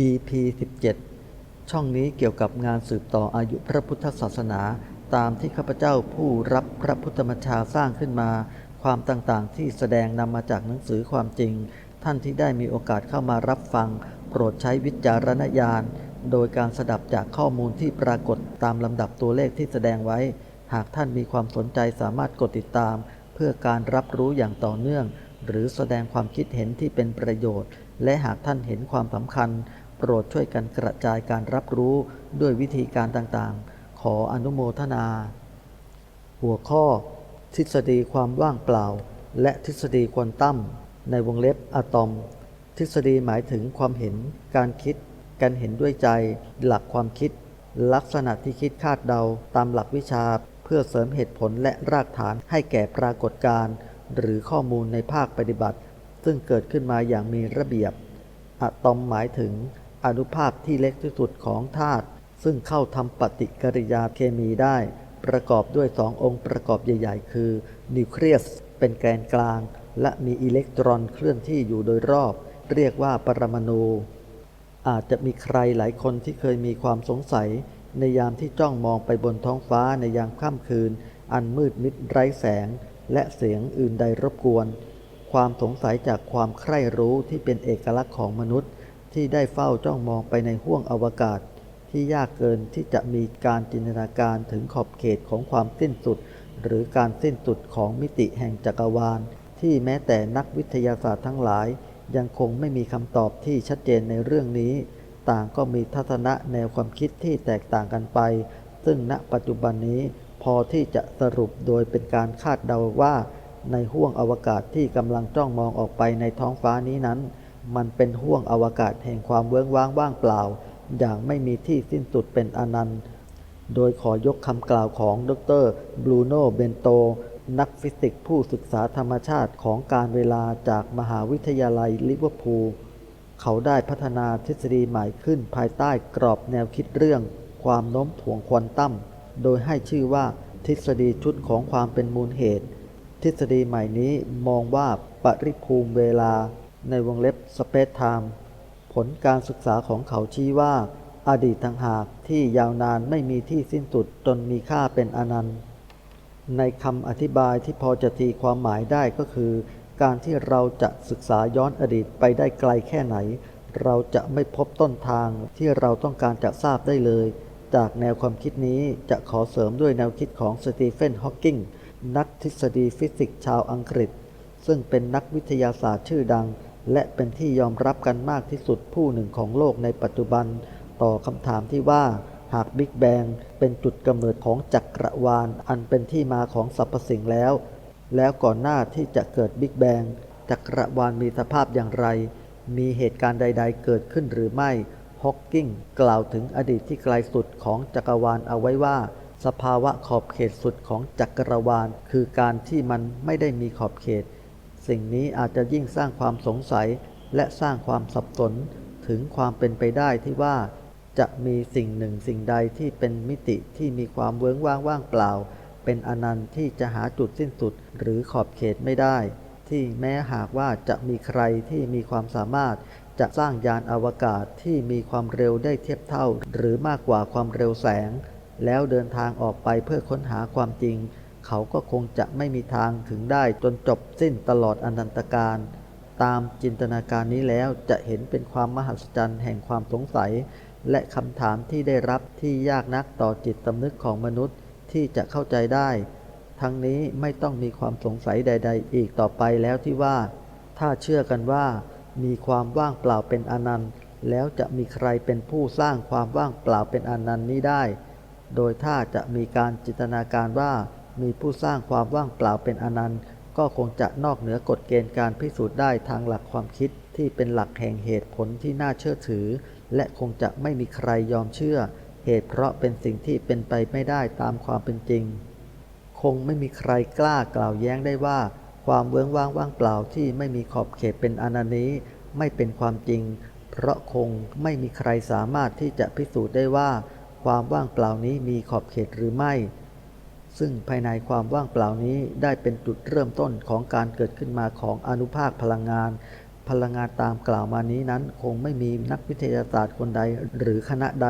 EP 17 ช่องนี้เกี่ยวกับงานสืบต่ออายุพระพุทธศาสนา ตามที่ข้าพเจ้าผู้รับพระพุทธมัญชาสร้างขึ้นมา ความต่างๆ ที่แสดงนำมาจากหนังสือความจริง ท่านที่ได้มีโอกาสเข้ามารับฟัง โปรดใช้วิจารณญาณ โดยการสดับจากข้อมูลที่ปรากฏตามลำดับตัวเลขที่แสดงไว้ หากท่านมีความสนใจสามารถกดติดตาม เพื่อการรับรู้อย่างต่อเนื่อง หรือแสดงความคิดเห็นที่เป็นประโยชน์ และหากท่านเห็นความสำคัญ ปรดช่วยกันกระจายการรับรู้ด้วยวิธีการต่างๆ ขออนุโมทนา หัวข้อ ทฤษฎีความว่างเปล่า และทฤษฎีควอนตัมในวงเล็บอะตอม ทฤษฎีหมายถึงความเห็น การคิด การเห็นด้วยใจ หลักความคิด ลักษณะที่คิดคาดเดาตามหลักวิชา เพื่อเสริมเหตุผลและรากฐานให้แก่ปรากฏการณ์หรือข้อมูลในภาคปฏิบัติ ซึ่งเกิดขึ้นมาอย่างมีระเบียบอะตอมหมายถึง อนุภาคที่เล็กที่สุดของธาตุซึ่งเข้าทำปฏิกิริยาเคมีได้ ประกอบด้วยสององค์ประกอบใหญ่ ๆ คือ นิวเคลียสเป็นแกนกลาง และมีอิเล็กตรอนเคลื่อนที่อยู่โดยรอบ เรียกว่าปรมาณูอาจจะมีใครหลายคนที่เคยมีความสงสัย ในยามที่จ้องมองไปบนท้องฟ้าในยามค่ำคืน อันมืดมิดไร้แสง และเสียงอื่นใดรบกวน ความสงสัยจากความใคร่รู้ที่เป็นเอกลักษณ์ของมนุษย์ ที่ได้เฝ้าจ้องมองไปในห้วงอวกาศ ที่ยากเกินที่จะมีการจินตนาการถึงขอบเขตของความสิ้นสุด หรือการสิ้นสุดของมิติแห่งจักรวาล ที่แม้แต่นักวิทยาศาสตร์ทั้งหลาย ยังคงไม่มีคำตอบที่ชัดเจนในเรื่องนี้ ต่างก็มีทัศนะแนวความคิดที่แตกต่างกันไป ซึ่งณปัจจุบันนี้พอที่จะสรุปโดยเป็นการคาดเดาว่า ในห้วงอวกาศที่กำลังจ้องมองออกไปในท้องฟ้านี้นั้น มันเป็นห้วงอวกาศแห่งความเวิ้งว้างว่างเปล่า อย่างไม่มีที่สิ้นสุดเป็นอนันต์ โดยขอยกคำกล่าวของดรบรูโนเบนโต นักฟิสิกส์ผู้ศึกษาธรรมชาติของการเวลาจากมหาวิทยาลัยลิเวอร์พูล เขาได้พัฒนาทฤษฎีใหม่ขึ้นภายใต้กรอบแนวคิดเรื่อง ความโน้มถ่วงควอนตัม โดยให้ชื่อว่าทฤษฎีชุดของความเป็นมูลเหตุ ทฤษฎีใหม่นี้มองว่าปริภูมิเวลา ในวงเล็บสเปซไทม์ผลการศึกษาของเขาชี้ว่าอดีตทางหากที่ยาวนานไม่มีที่สิ้นสุดจนมีค่าเป็นอนันต์ ในคำอธิบายที่พอจะตีความหมายได้ก็คือ การที่เราจะศึกษาย้อนอดีตไปได้ไกลแค่ไหน เราจะไม่พบต้นทางที่เราต้องการจะทราบได้เลย จากแนวความคิดนี้จะขอเสริมด้วยแนวคิดของสตีเฟนฮอว์กิงนักทฤษฎีฟิสิกส์ชาวอังกฤษ ซึ่งเป็นนักวิทยาศาสตร์ชื่อดัง และเป็นที่ยอมรับกันมากที่สุดผู้หนึ่งของโลกในปัจจุบัน ต่อคำถามที่ว่าหากบิ๊กแบงเป็นจุดกำเนิดของจักรวาล อันเป็นที่มาของสรรพสิ่งแล้ว แล้วก่อนหน้าที่จะเกิดบิ๊กแบงจักรวาลมีสภาพอย่างไร มีเหตุการณ์ใด ๆ เกิดขึ้นหรือไม่ฮอกกิงกล่าวถึงอดีตที่ไกลสุดของจักรวาลเอาไว้ว่า สภาวะขอบเขตสุดของจักรวาล คือการที่มันไม่ได้มีขอบเขต สิ่งนี้อาจจะยิ่งสร้างความสงสัยและสร้างความสับสนถึงความเป็นไปได้ที่ว่า จะมีสิ่งหนึ่งสิ่งใดที่เป็นมิติที่มีความเวิ้งว่างว่างเปล่า เป็นอนันต์ที่จะหาจุดสิ้นสุดหรือขอบเขตไม่ได้ ที่แม้หากว่าจะมีใครที่มีความสามารถจะสร้างยานอวกาศที่มีความเร็วได้เทียบเท่า หรือมากกว่าความเร็วแสง แล้วเดินทางออกไปเพื่อค้นหาความจริง เขาก็คงจะไม่มีทางถึงได้จนจบสิ้นตลอดอนันตการตามจินตนาการนี้แล้วจะเห็นเป็นความมหัศจรรย์แห่งความสงสัย และคำถามที่ได้รับที่ยากนักต่อจิตสำนึกของมนุษย์ที่จะเข้าใจได้ ทั้งนี้ไม่ต้องมีความสงสัยใด ๆ อีกต่อไปแล้วที่ว่า ถ้าเชื่อกันว่า มีความว่างเปล่าเป็นอนันต์ แล้วจะมีใครเป็นผู้สร้างความว่างเปล่าเป็นอนันต์นี้ได้ โดยถ้าจะมีการจินตนาการว่า มีผู้สร้างความว่างเปล่าเป็นอนันต์ ก็คงจะนอกเหนือกฎเกณฑ์การพิสูจน์ได้ทางหลักความคิดที่เป็นหลักแห่งเหตุผลที่น่าเชื่อถือ และคงจะไม่มีใครยอมเชื่อ เหตุเพราะเป็นสิ่งที่เป็นไปไม่ได้ตามความเป็นจริง คงไม่มีใครกล้ากล่าวแย้งได้ว่า ความเวิ้งว้างว่างเปล่าที่ไม่มีขอบเขตเป็นอนันต์นี้ ไม่เป็นความจริง เพราะคงไม่มีใครสามารถที่จะพิสูจน์ได้ว่า ความว่างเปล่านี้มีขอบเขตหรือไม่ ซึ่งภายในความว่างเปล่านี้ได้เป็นจุดเริ่มต้นของการเกิดขึ้นมาของอนุภาคพลังงาน พลังงานตามกล่าวมานี้นั้นคงไม่มีนักวิทยาศาสตร์คนใด หรือคณะใด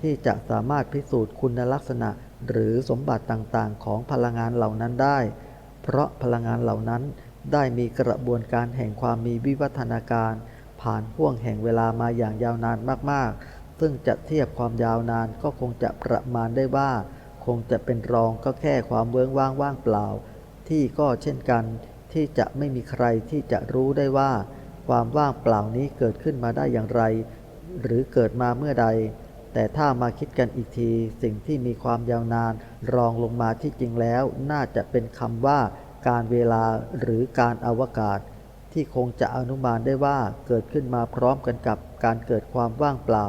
ที่จะสามารถพิสูจน์คุณลักษณะ หรือสมบัติต่างๆ ของพลังงานเหล่านั้นได้ เพราะพลังงานเหล่านั้นได้มีกระบวนการแห่งความมีวิวัฒนาการ ผ่านห่วงแห่งเวลามาอย่างยาวนานมากๆ ซึ่งจะเทียบความยาวนานก็คงจะประมาณได้ว่า คงจะเป็นรองก็แค่ความเวิ้งว่างว่างเปล่า ที่ก็เช่นกันที่จะไม่มีใครที่จะรู้ได้ว่า ความว่างเปล่านี้เกิดขึ้นมาได้อย่างไร หรือเกิดมาเมื่อใด แต่ถ้ามาคิดกันอีกที สิ่งที่มีความยาวนานรองลงมาที่จริงแล้ว น่าจะเป็นคำว่า การเวลาหรือการอวกาศ ที่คงจะอนุมานได้ว่าเกิดขึ้นมาพร้อมกันกับการเกิดความว่างเปล่า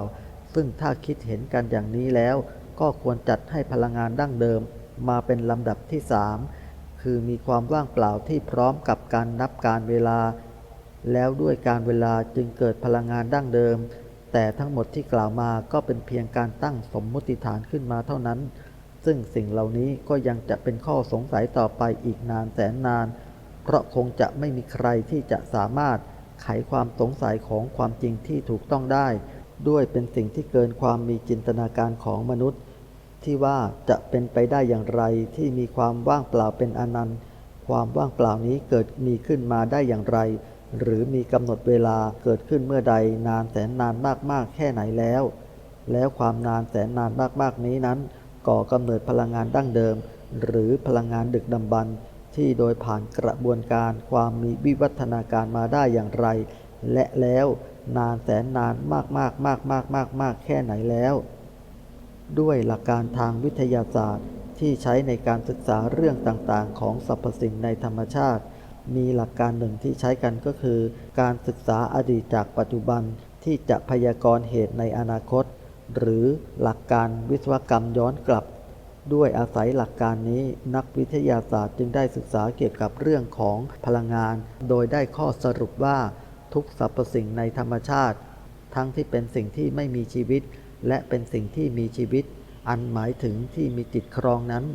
ซึ่งถ้าคิดเห็นกันอย่างนี้แล้ว ก็ควรจัดให้พลังงานดั้งเดิมมาเป็นลำดับที่สามคือมีความว่างเปล่าที่พร้อมกับการนับการเวลา แล้วด้วยการเวลาจึงเกิดพลังงานดั้งเดิม แต่ทั้งหมดที่กล่าวมาก็เป็นเพียงการตั้งสมมติฐานขึ้นมาเท่านั้น ซึ่งสิ่งเหล่านี้ก็ยังจะเป็นข้อสงสัยต่อไปอีกนานแสนนาน เพราะคงจะไม่มีใครที่จะสามารถไขความสงสัยของความจริงที่ถูกต้องได้ ด้วยเป็นสิ่งที่เกินความมีจินตนาการของมนุษย์ ที่ว่าจะเป็นไปได้อย่างไรที่มีความว่างเปล่าเป็นอนันต์ ความว่างเปล่านี้เกิดมีขึ้นมาได้อย่างไร หรือมีกำหนดเวลาเกิดขึ้นเมื่อใดนานแสนนานมากๆแค่ไหนแล้ว แล้วความนานแสนนานมากๆนี้นั้น ก่อกำเนิดพลังงานดั้งเดิม หรือพลังงานดึกดำบรรพ์ที่โดยผ่านกระบวนการความมีวิวัฒนาการมาได้อย่างไร และแล้วนานแสนนานมากๆมากมากมากมากแค่ไหนแล้ว ด้วยหลักการทางวิทยาศาสตร์ ที่ใช้ในการศึกษาเรื่องต่างๆ ของสรรพสิ่งในธรรมชาติ มีหลักการหนึ่งที่ใช้กันก็คือ การศึกษาอดีตจากปัจจุบันที่จะพยากรณ์เหตุในอนาคต หรือหลักการวิศวกรรมย้อนกลับ ด้วยอาศัยหลักการนี้นักวิทยาศาสตร์จึงได้ศึกษาเกี่ยวกับเรื่องของพลังงาน โดยได้ข้อสรุปว่าทุกสรรพสิ่งในธรรมชาติ ทั้งที่เป็นสิ่งที่ไม่มีชีวิต และเป็นสิ่งที่มีชีวิต อันหมายถึงที่มีจิตครองนั้น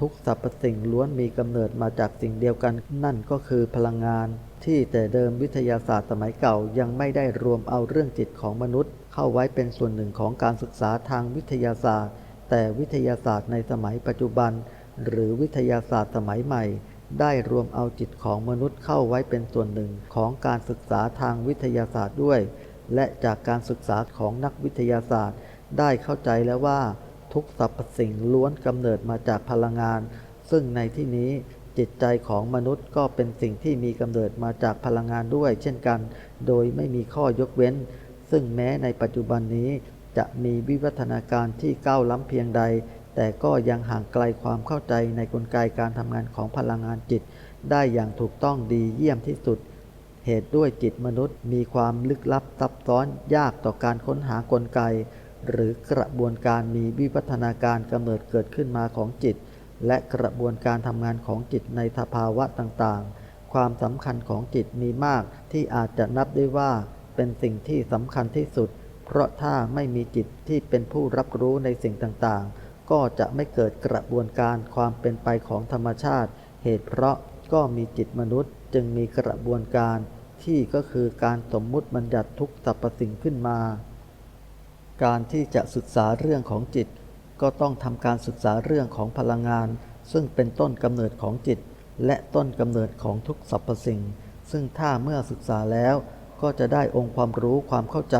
ทุกสรรพสิ่งล้วนมีกำเนิดมาจากสิ่งเดียวกัน นั่นก็คือพลังงาน ที่แต่เดิมวิทยาศาสตร์สมัยเก่ายังไม่ได้รวมเอาเรื่องจิตของมนุษย์ เข้าไว้เป็นส่วนหนึ่งของการศึกษาทางวิทยาศาสตร์ แต่วิทยาศาสตร์ในสมัยปัจจุบัน หรือวิทยาศาสตร์สมัยใหม่ได้รวมเอาจิตของมนุษย์เข้าไว้เป็นส่วนหนึ่งของการศึกษาทางวิทยาศาสตร์ด้วย และจากการศึกษาของนักวิทยาศาสตร์ ได้เข้าใจแล้วว่า ทุกสรรพสิ่งล้วนกำเนิดมาจากพลังงาน ซึ่งในที่นี้จิตใจของมนุษย์ก็เป็นสิ่งที่มีกำเนิดมาจากพลังงานด้วย เช่นกัน โดยไม่มีข้อยกเว้น ซึ่งแม้ในปัจจุบันนี้จะมีวิวัฒนาการที่ก้าวล้ำเพียงใด แต่ก็ยังห่างไกลความเข้าใจในกลไกการทำงานของพลังงานจิต ได้อย่างถูกต้องดีเยี่ยมที่สุด เหตุด้วยจิตมนุษย์มีความลึกลับซับซ้อนยากต่อการค้นหากลไก หรือกระบวนการมีวิวัฒนาการกำเนิดเกิดขึ้นมาของจิต และกระบวนการทำงานของจิตในสภาวะต่างๆ ความสำคัญของจิตมีมากที่อาจจะนับได้ว่า เป็นสิ่งที่สำคัญที่สุด เพราะถ้าไม่มีจิตที่เป็นผู้รับรู้ในสิ่งต่างๆ ก็จะไม่เกิดกระบวนการความเป็นไปของธรรมชาติ เหตุเพราะก็มีจิตมนุษย์จึงมีกระบวนการ ที่ก็คือการสมมุติบัญญัติทุกสรรพสิ่งขึ้นมา การที่จะศึกษาเรื่องของจิต ก็ต้องทำการศึกษาเรื่องของพลังงาน ซึ่งเป็นต้นกำเนิดของจิต และต้นกำเนิดของทุกสรรพสิ่ง ซึ่งถ้าเมื่อศึกษาแล้ว ก็จะได้องค์ความรู้ความเข้าใจ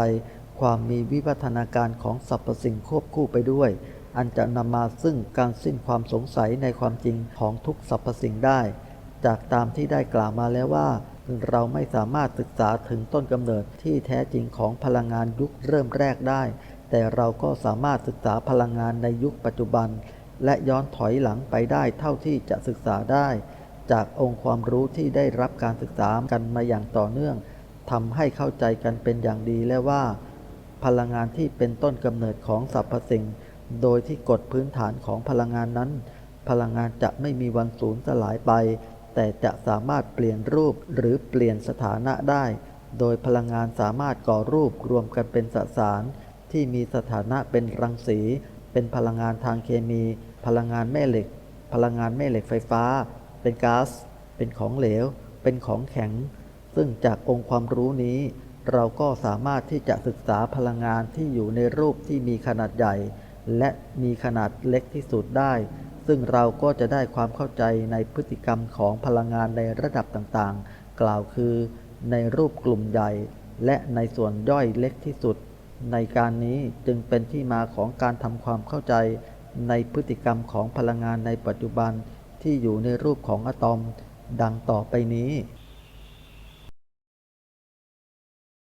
ความมีวิวัฒนาการของสรรพสิ่งควบคู่ไปด้วย อันจะนำมาซึ่งการสิ้นความสงสัยในความจริงของทุกสรรพสิ่งได้ จากตามที่ได้กล่าวมาแล้วว่า เราไม่สามารถศึกษาถึงต้นกำเนิดที่แท้จริงของพลังงานยุคเริ่มแรกได้ แต่เราก็สามารถศึกษาพลังงานในยุคปัจจุบัน และย้อนถอยหลังไปได้เท่าที่จะศึกษาได้ จากองค์ความรู้ที่ได้รับการศึกษากันมาอย่างต่อเนื่องทำให้เข้าใจกันเป็นอย่างดีและว่า พลังงานที่เป็นต้นกำเนิดของสรรพสิ่ง โดยที่กฎพื้นฐานของพลังงานนั้น พลังงานจะไม่มีวันสูญสลายไป แต่จะสามารถเปลี่ยนรูปหรือเปลี่ยนสถานะได้ โดยพลังงานสามารถก่อรูปรวมกันเป็นสสาร ที่มีสถานะเป็นรังสี เป็นพลังงานทางเคมี พลังงานแม่เหล็ก พลังงานแม่เหล็กไฟฟ้า เป็นก๊าซ เป็นของเหลว เป็นของแข็ง ซึ่งจากองค์ความรู้นี้ เราก็สามารถที่จะศึกษาพลังงานที่อยู่ในรูปที่มีขนาดใหญ่ และมีขนาดเล็กที่สุดได้ ซึ่งเราก็จะได้ความเข้าใจในพฤติกรรมของพลังงานในระดับต่างๆ กล่าวคือในรูปกลุ่มใหญ่ และในส่วนย่อยเล็กที่สุด ในการนี้จึงเป็นที่มาของการทำความเข้าใจในพฤติกรรมของพลังงานในปัจจุบันที่อยู่ในรูปของอะตอม ดังต่อไปนี้